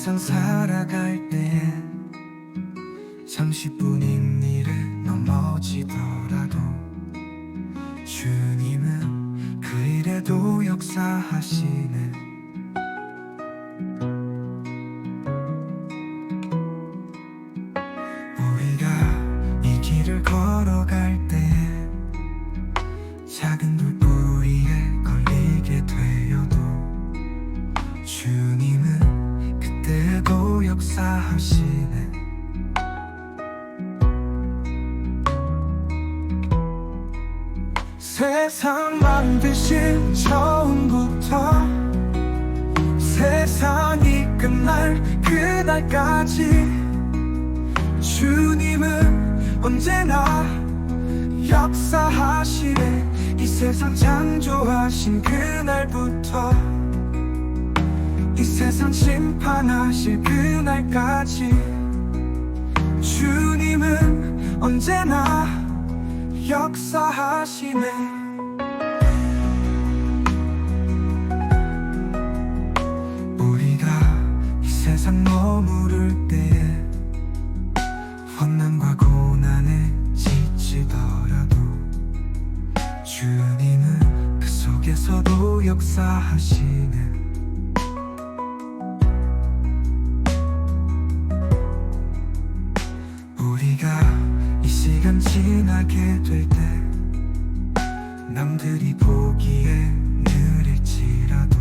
세상 살아갈 땐 잠시뿐인 일을 넘어지더라도 주님은 그 일에도 역사하시네. 우리가 이 길을 걸어갈 때 작은 불뿌 세상 만드신 처음부터 세상이 끝날 그날까지 주님은 언제나 역사하시네. 이 세상 창조하신 그날부터 이 세상 심판하실 그날까지 주님은 언제나 역사하시네. 우리가 이 세상 머무를 때에 환난과 고난에 지치더라도 주님은 그 속에서도 역사하시네 지나게 될 때 남들이 보기에 느릴지라도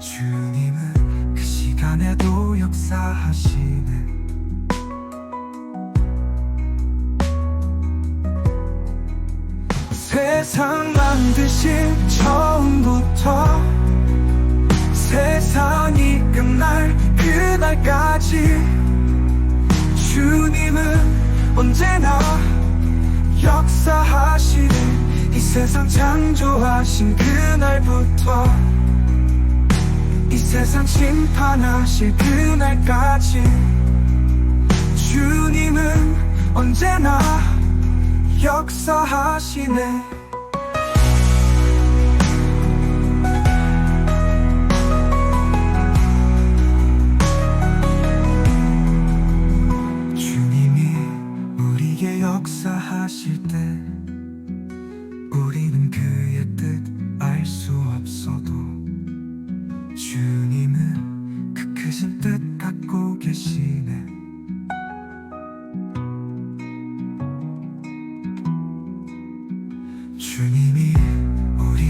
주님은 그 시간에도 역사하시네. 세상 만드신 처음부터 세상이 끝날 그날까지 주님은 언제나 역사하시네 이 세상 창조하신 그날부터 이 세상 심판하실 그날까지 주님은 언제나 역사하시네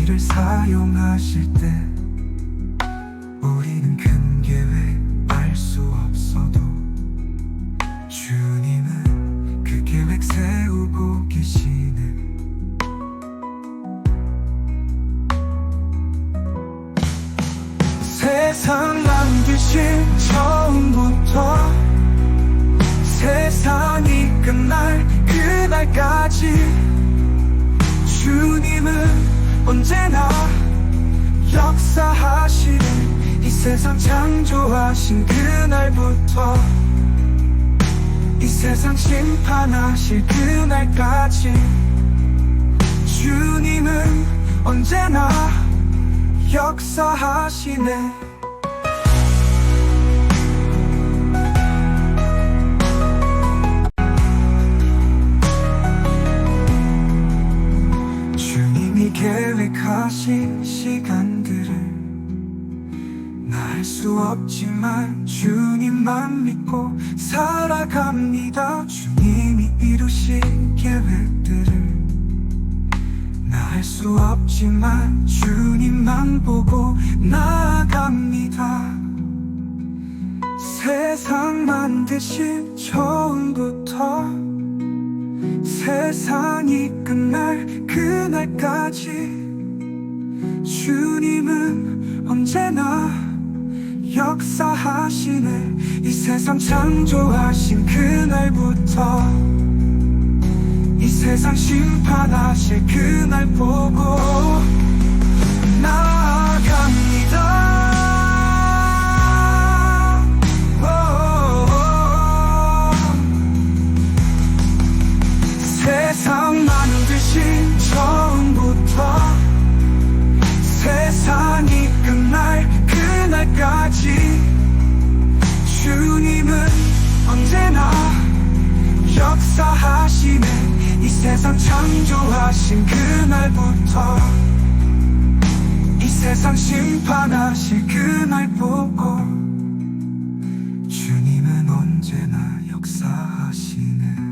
우리를 사용하실 때 우리는 큰 계획 알 수 없어도 주님은 그 계획 세우고 계시네. 세상 만드신 처음부터 세상이 끝날 그날까지 언제나 역사하시는 이 세상 창조하신 그날부터 이 세상 심판하실 그날까지 주님은 언제나 역사하시네 알 수 없지만 주님만 믿고 살아갑니다. 주님이 이루신 계획들을 나 알 수 없지만 주님만 보고 나아갑니다. 세상 만드신 처음부터 세상이 끝날 그날까지 주님은 언제나 역사하시네. 이 세상 창조하신 그날부터 이 세상 심판하실 그날 보고 역사하시네. 이 세상 창조하신 그날부터 이 세상 심판하실 그날 보고 주님은 언제나 역사하시네.